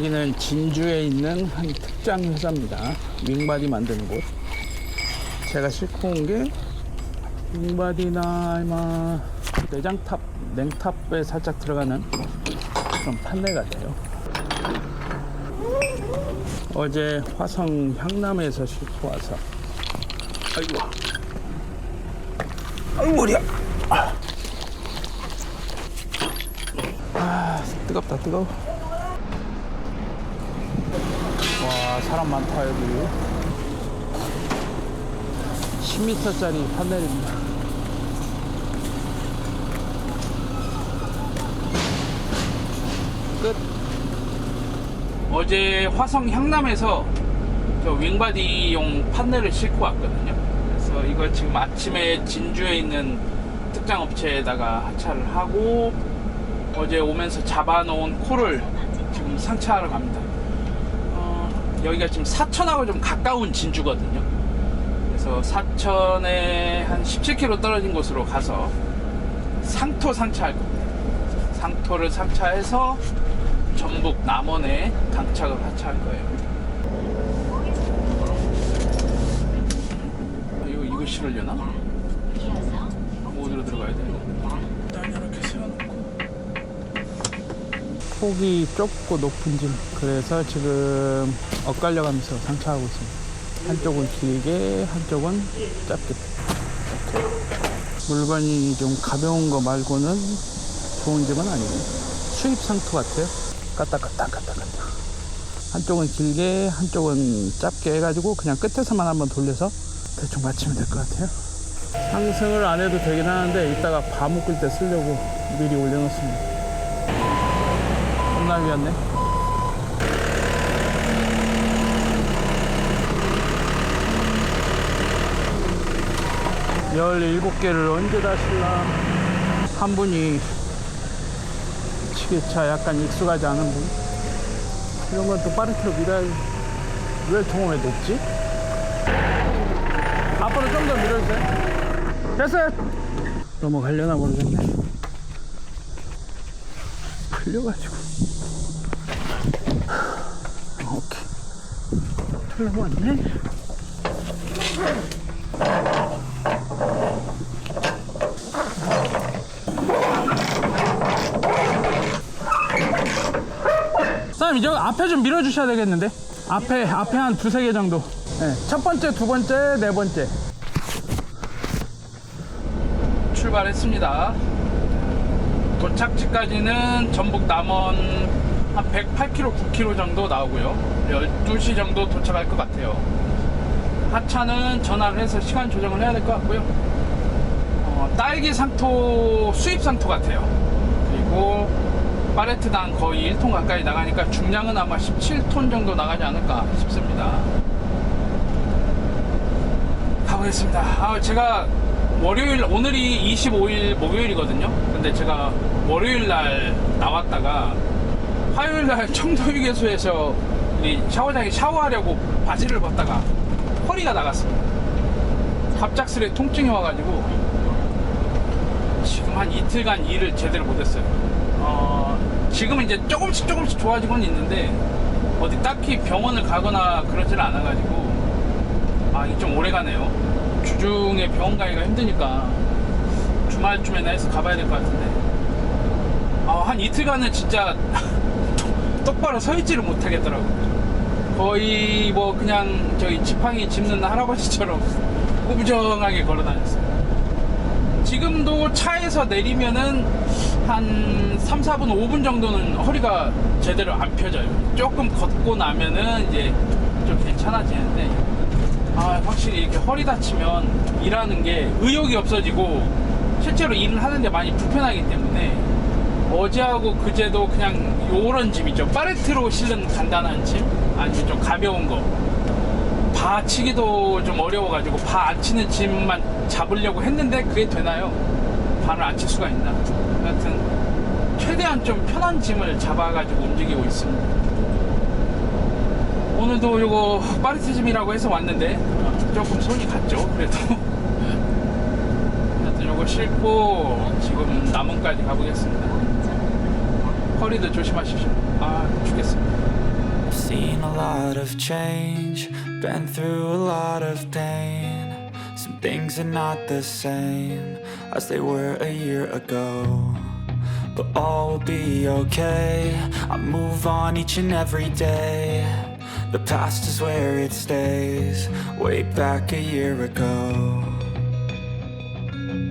여기는 진주에 있는 한 특장 회사입니다. 윙바디 만드는 곳. 제가 싣고 온 게 윙바디나 아마 내장탑, 냉탑에 살짝 들어가는 그런 판넬 같아요. 어제 화성 향남에서 싣고 와서 아이고 아이고 머리야 아 뜨겁다 뜨거워 와 사람 많다 여기. 10m짜리 판넬입니다. 끝. 어제 화성 향남에서 저 윙바디용 판넬을 싣고 왔거든요. 그래서 이거 지금 아침에 진주에 있는 특장 업체에다가 하차를 하고 어제 오면서 잡아놓은 코를 지금 상차하러 갑니다. 어, 여기가 지금 사천하고 좀 가까운 진주거든요. 그래서 사천에 한 17km 떨어진 곳으로 가서 상토 상차할 겁니다. 상토를 상차해서 전북 남원에 강착을 하차할 거예요. 아, 이거 이거 실으려나? 어디로 들어가야 돼? 일단 이렇게 세워놓고 폭이 좁고 높은 짐 그래서 지금 엇갈려 가면서 상차하고 있습니다. 한쪽은 길게 한쪽은 짧게. 물건이 좀 가벼운 거 말고는 좋은 짐은 아니고 수입 상토 같아요. 까딱까딱까딱까딱. 한쪽은 길게 한쪽은 짧게 해가지고 그냥 끝에서만 한번 돌려서 대충 맞추면 될 것 같아요. 상승을 안 해도 되긴 하는데 이따가 밥 먹을 때 쓰려고 미리 올려놓습니다. 홈 날이었네. 열일곱 개를 언제 다 실라? 한 분이 치기차 약간 익숙하지 않은 분. 이런 건 또 빠른 키로 밀어야지. 왜왜 높지? 앞으로 좀 더 밀어주세요. 됐어요. 넘어가려나 모르겠네. 풀려가지고. 오케이. 틀려봤네. 사장님, 이제 앞에 좀 밀어주셔야 되겠는데? 앞에, 앞에 한 두세 개 정도. 네, 첫 번째, 두 번째, 네 번째. 출발했습니다. 도착지까지는 전북 남원 한 108km, 9km 정도 나오고요. 12시 정도 도착할 것 같아요. 하차는 전화를 해서 시간 조정을 해야 될 것 같고요. 어, 딸기 상토, 수입 상토 같아요. 그리고 파레트당 거의 1톤 가까이 나가니까 중량은 아마 17톤 정도 나가지 않을까 싶습니다. 가보겠습니다. 아, 제가 월요일, 오늘이 25일 목요일이거든요. 근데 제가 월요일 날 나왔다가 화요일 날 청도 휴게소에서 우리 샤워장에 샤워하려고 바지를 벗다가 허리가 나갔습니다. 갑작스레 통증이 와가지고 지금 한 이틀간 일을 제대로 못했어요. 어, 지금은 이제 조금씩 조금씩 좋아지고는 있는데 어디 딱히 병원을 가거나 그러지는 않아가지고 아, 이게 좀 오래 가네요. 주중에 병원 가기가 힘드니까 주말쯤에나 해서 가봐야 될 것 같은데. 아, 한 이틀간은 진짜 똑바로 서 있지를 못하겠더라고요. 거의 뭐 그냥 저희 지팡이 짚는 할아버지처럼 꾸부정하게 걸어 다녔어요. 지금도 차에서 내리면은 한 3, 4분, 5분 정도는 허리가 제대로 안 펴져요. 조금 걷고 나면은 이제 좀 괜찮아지는데, 아, 확실히 이렇게 허리 다치면 일하는 게 의욕이 없어지고, 실제로 일을 하는데 많이 불편하기 때문에, 어제하고 그제도 그냥 요런 짐이죠. 파레트로 실는 간단한 짐, 아니면 좀 가벼운 거. 바 치기도 좀 어려워가지고 바 안 치는 짐만 잡으려고 했는데 그게 되나요? 발을 안칠 수가 있나? 하여튼 최대한 좀 편한 짐을 잡아가지고 움직이고 있습니다. 오늘도 요거 파리스 짐이라고 해서 왔는데 조금 손이 갔죠. 그래도. 하여튼 요거 싣고 지금 남원까지 가보겠습니다. 허리도 조심하십시오. 아, 죽겠습니다. I've seen a lot of change, been through a lot of pain. Some things are not the same as they were a year ago. But all will be okay. I move on each and every day. The past is where it stays, way back a year ago.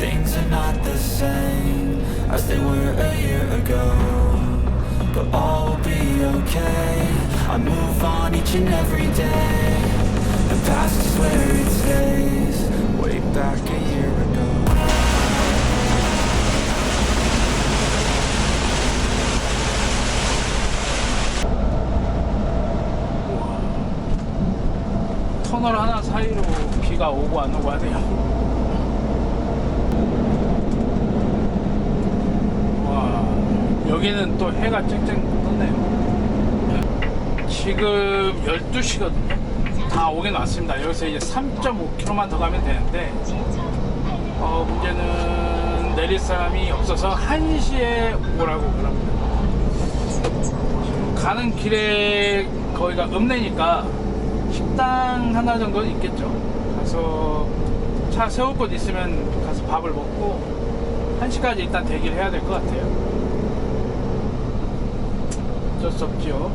Some things are not the same as they were a year ago but all will be okay. I move on each and every day. The past is where it stays, way back a year ago. 터널 하나 사이로 비가 오고 안 오고 하네요. 여기는 또 해가 쨍쨍 떴네요. 지금 12시거든요. 다 오긴 왔습니다. 여기서 이제 3.5km만 더 가면 되는데, 어, 문제는 내릴 사람이 없어서 1시에 오라고 그럽니다. 가는 길에 거기가 읍내니까 식당 하나 정도는 있겠죠. 가서 차 세울 곳 있으면 가서 밥을 먹고 1시까지 일단 대기를 해야 될 것 같아요. 어쩔 수 없죠.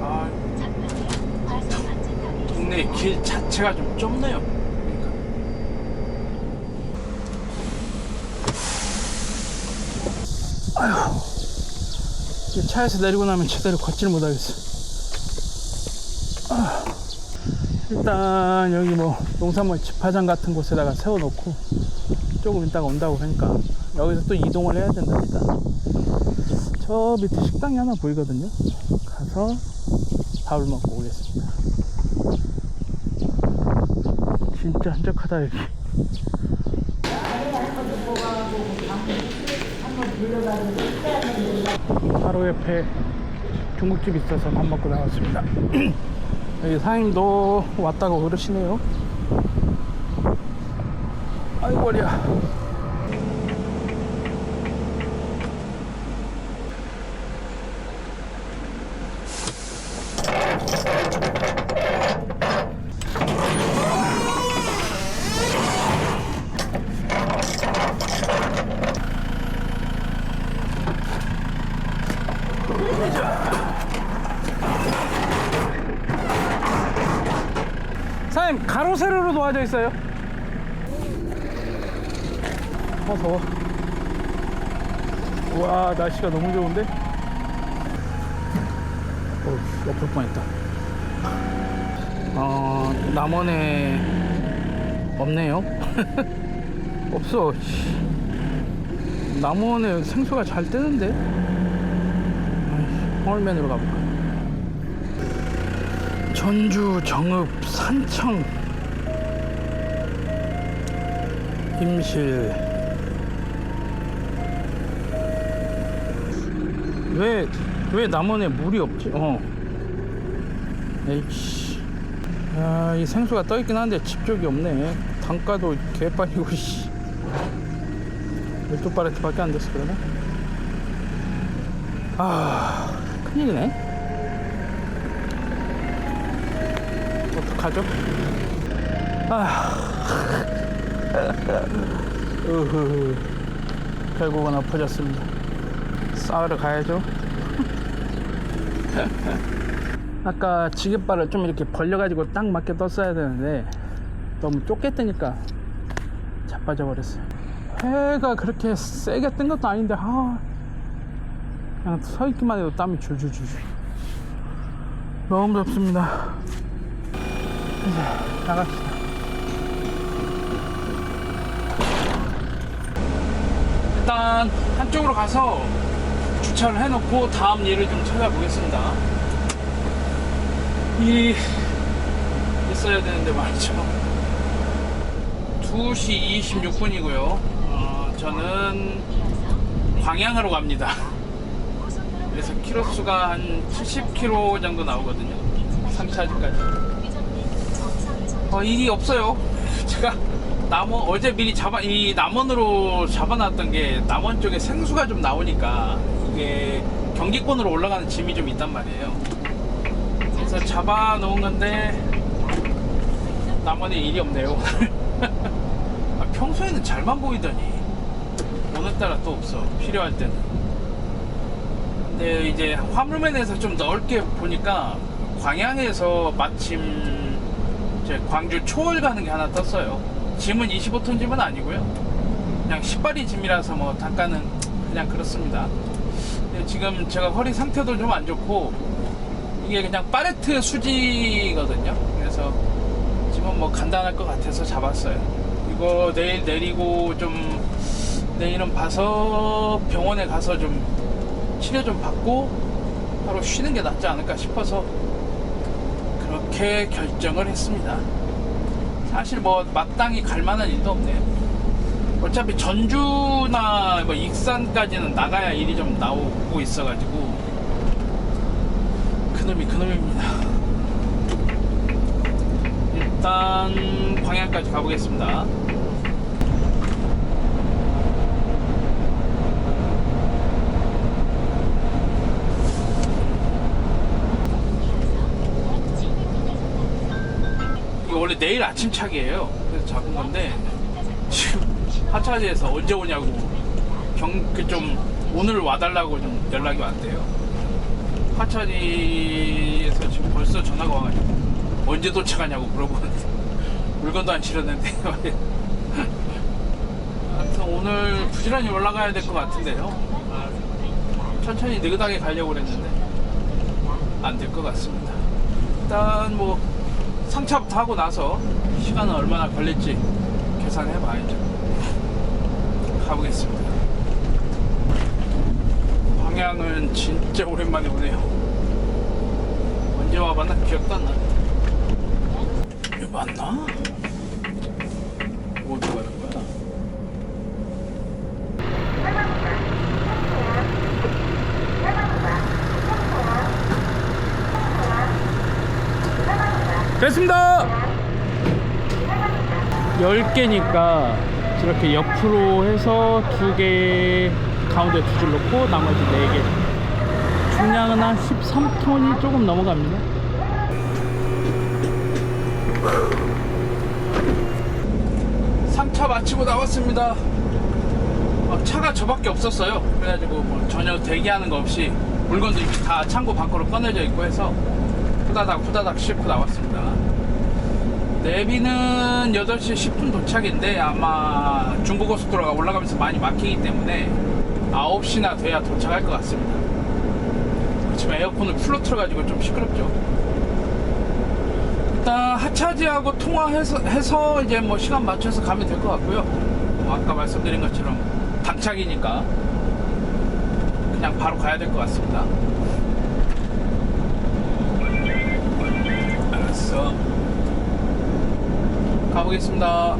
아, 동네 길 자체가 좀 좁네요. 이제 차에서 내리고 나면 제대로 걷지를 못하겠어. 아, 일단 여기 뭐 농산물 집화장 같은 곳에다가 세워놓고 조금 있다가 온다고 그러니까 여기서 또 이동을 해야 된답니다. 저 밑에 식당이 하나 보이거든요. 가서 밥을 먹고 오겠습니다. 진짜 한적하다 여기. 바로 옆에 중국집 있어서 밥 먹고 나왔습니다. 여기 사장님도 왔다고 그러시네요. 아이고 머리야. 사장님 가로 세로로 놓아져 있어요. 어 더워. 와 날씨가 너무 좋은데. 어 엎을 뻔했다. 어 남원에 없네요. 없어. 씨. 남원에 생수가 잘 뜨는데. 홍을면으로 가볼까. 전주 정읍 산청 임실. 왜 왜 남원에 물이 없지? 어. 에이씨. 야 이 생수가 떠있긴 한데 집 쪽이 없네. 단가도 개빨이고 씨. 12바레트 밖에 안 됐어 그러네 아 큰일이네. 어떡하죠? 아, 으흐, 결국은 엎어졌습니다. 싸우러 가야죠. 아까 지깃발을 좀 이렇게 벌려가지고 딱 맞게 떴어야 되는데 너무 좁게 뜨니까 자빠져 버렸어요. 해가 그렇게 세게 뜬 것도 아닌데 아, 그냥 서 있기만 해도 땀이 줄줄줄. 너무 덥습니다. 이제 나갑시다. 일단 한쪽으로 가서 주차를 해놓고 다음 일을 좀 찾아보겠습니다. 일이 있어야 되는데 말이죠. 2시 26분이고요. 어, 저는 광양으로 갑니다. 그래서 키로수가 한 70km 정도 나오거든요. 상차지까지. 어, 일이 없어요. 제가 남원 어제 미리 잡아 이 남원으로 잡아놨던 게 남원 쪽에 생수가 좀 나오니까 이게 경기권으로 올라가는 짐이 좀 있단 말이에요. 그래서 잡아놓은 건데 남원에 일이 없네요. 아, 평소에는 잘만 보이더니 오늘따라 또 없어 필요할 때는. 근데 이제 화물면에서 좀 넓게 보니까 광양에서 마침 광주 초월 가는 게 하나 떴어요. 짐은 25톤 짐은 아니고요. 그냥 10발이 짐이라서 뭐 단가는 그냥 그렇습니다. 근데 지금 제가 허리 상태도 좀 안 좋고 이게 그냥 파레트 수지거든요. 그래서 지금 뭐 간단할 것 같아서 잡았어요. 이거 내일 내리고 좀 내일은 봐서 병원에 가서 좀 치료 좀 받고 바로 쉬는 게 낫지 않을까 싶어서 그렇게 결정을 했습니다. 사실 뭐 마땅히 갈 만한 일도 없네요. 어차피 전주나 뭐 익산까지는 나가야 일이 좀 나오고 있어가지고 그놈이 그놈입니다. 일단 광양까지 가보겠습니다. 이거 원래 내일 아침 착이에요. 그래서 잡은 건데 지금 하차지에서 언제 오냐고 경좀 오늘 와달라고 좀 연락이 왔대요. 하차지에서 지금 벌써 전화가 와가지고 언제 도착하냐고 물어보는데 물건도 안 실었는데 하여튼 오늘 부지런히 올라가야 될 것 같은데요. 아, 천천히 느긋하게 가려고 그랬는데 안 될 것 같습니다. 일단 뭐 상차부터 하고 나서 시간은 얼마나 걸릴지 계산해 봐야죠. 가보겠습니다. 방향은 진짜 오랜만에 오네요. 언제 와봤나 기억도 안 나네. 이거 맞나? 어디 가는 거야? 됐습니다. 10개니까 이렇게 옆으로 해서 두 개 가운데 두 줄 놓고 나머지 4개. 중량은 한 13톤이 조금 넘어갑니다. 상차 마치고 나왔습니다. 어, 차가 저밖에 없었어요. 그래가지고 뭐 전혀 대기하는 거 없이 물건도 이미 다 창고 밖으로 꺼내져 있고 해서 후다닥 후다닥 싣고 나왔습니다 내비는 8시 10분 도착인데 아마 중부고속도로가 올라가면서 많이 막히기 때문에 9시나 돼야 도착할 것 같습니다. 지금 에어컨을 풀로 틀어가지고 좀 시끄럽죠. 일단 하차지하고 통화해서 해서 이제 뭐 시간 맞춰서 가면 될 것 같고요. 뭐 아까 말씀드린 것처럼 당착이니까 그냥 바로 가야 될 것 같습니다. 가보겠습니다.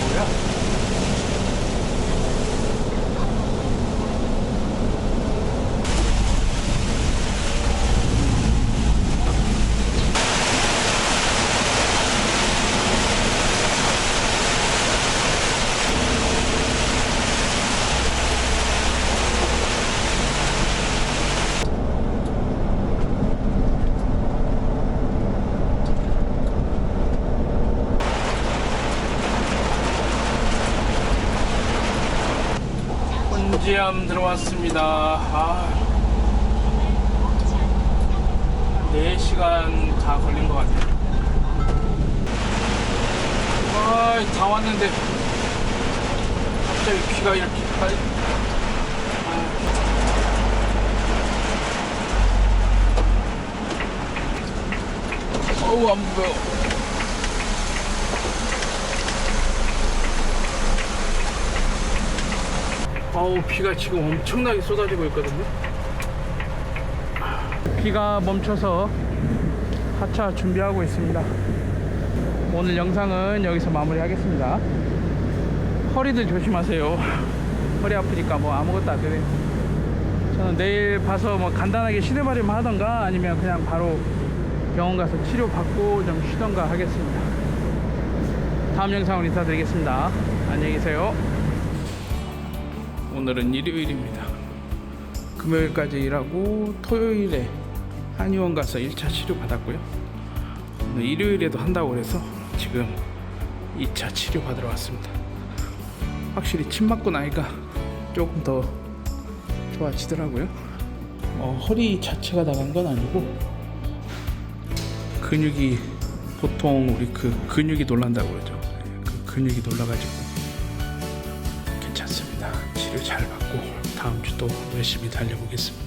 뭐야? 혼지암 들어왔습니다. 아, 4시간 다 걸린 것 같아요. 와, 아, 다 왔는데 갑자기 귀가 이렇게 빨리. 아. 어우 안 보여. 아우 비가 지금 엄청나게 쏟아지고 있거든요. 비가 멈춰서 하차 준비하고 있습니다. 오늘 영상은 여기서 마무리하겠습니다. 허리들 조심하세요. 허리 아프니까 뭐 아무것도 안 되네요. 저는 내일 봐서 뭐 간단하게 시내발이만 하던가 아니면 그냥 바로 병원 가서 치료 받고 좀 쉬던가 하겠습니다. 다음 영상으로 인사드리겠습니다. 안녕히 계세요. 오늘은 일요일입니다. 금요일까지 일하고 토요일에 한의원 가서 1차 치료 받았고요. 오늘 일요일에도 한다고 그래서 지금 2차 치료 받으러 왔습니다. 확실히 침 맞고 나니까 조금 더 좋아지더라고요. 어, 허리 자체가 나간 건 아니고 근육이 보통 우리 그 근육이 놀란다고 그러죠. 그 근육이 놀라가지고 또 열심히 달려보겠습니다.